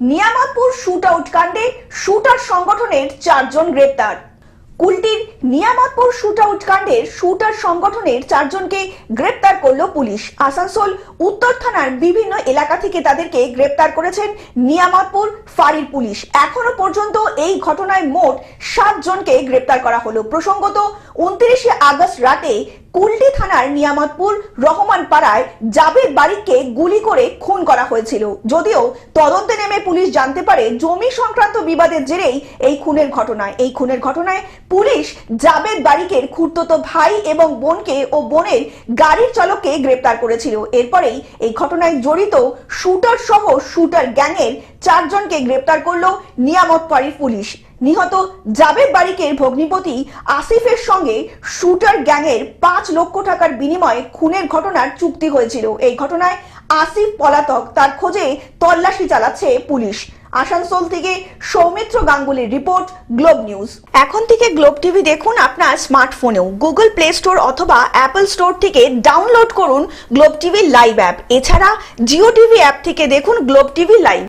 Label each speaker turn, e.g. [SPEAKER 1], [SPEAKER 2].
[SPEAKER 1] Niamatpur shoot out কাণ্ডে shooter সংগঠনের চারজন গ্রেপ্তার। কুলটির নিয়ামতপুর শুট আউট কাণ্ডের শুটার সংগঠনের চারজনকে গ্রেপ্তার করল পুলিশ। আসানসোল, উত্তর থানার বিভিন্ন এলাকা থেকে তাদেরকে গ্রেপ্তার করেছেন নিয়ামতপুর ফাঁড়ির পুলিশ। এখনও পর্যন্ত এই ঘটনায় মোট সাতজনকে গ্রেপ্তার করা হলো। প্রসঙ্গত, উনত্রিশে আগস্ট রাতে কুলটি থানার নিয়ামতপুর রহমান পাড়ায় জাবেদ বারিককে গুলি করে খুন করা হয়েছিল। যদিও তদন্তে নেমে পুলিশ জানতে পারে, জমি সংক্রান্ত বিবাদের জেরেই এই খুনের ঘটনায়। এই খুনের ঘটনায় পুলিশ জাবেদ বারিকের খুড়তো ভাই এবং বোনকে ও বোনের গাড়ির চালককে গ্রেপ্তার করেছিল। এরপরেই এই ঘটনায় জড়িত শুটার সহ শুটার গ্যাংয়ের চারজনকে গ্রেপ্তার করল নিয়ামত পাড়ির পুলিশ। নিহত জাবেদ বারিকের ভগ্নিপতি আসিফের সঙ্গে শুটার গ্যাংয়ের পাঁচ লক্ষ টাকার বিনিময়ে খুনের ঘটনার চুক্তি হয়েছিল। এই ঘটনায় আসিফ পলাতক, তার খোঁজে তল্লাশি চালাচ্ছে পুলিশ। আসানসোল থেকে সৌমিত্র গাঙ্গুলির রিপোর্ট, গ্লোব নিউজ। এখন থেকে গ্লোব টিভি দেখুন আপনার স্মার্টফোনেও। গুগল প্লে স্টোর অথবা অ্যাপল স্টোর থেকে ডাউনলোড করুন গ্লোব টিভি লাইভ অ্যাপ। এছাড়া জিও টিভি অ্যাপ থেকে দেখুন গ্লোব টিভি লাইভ।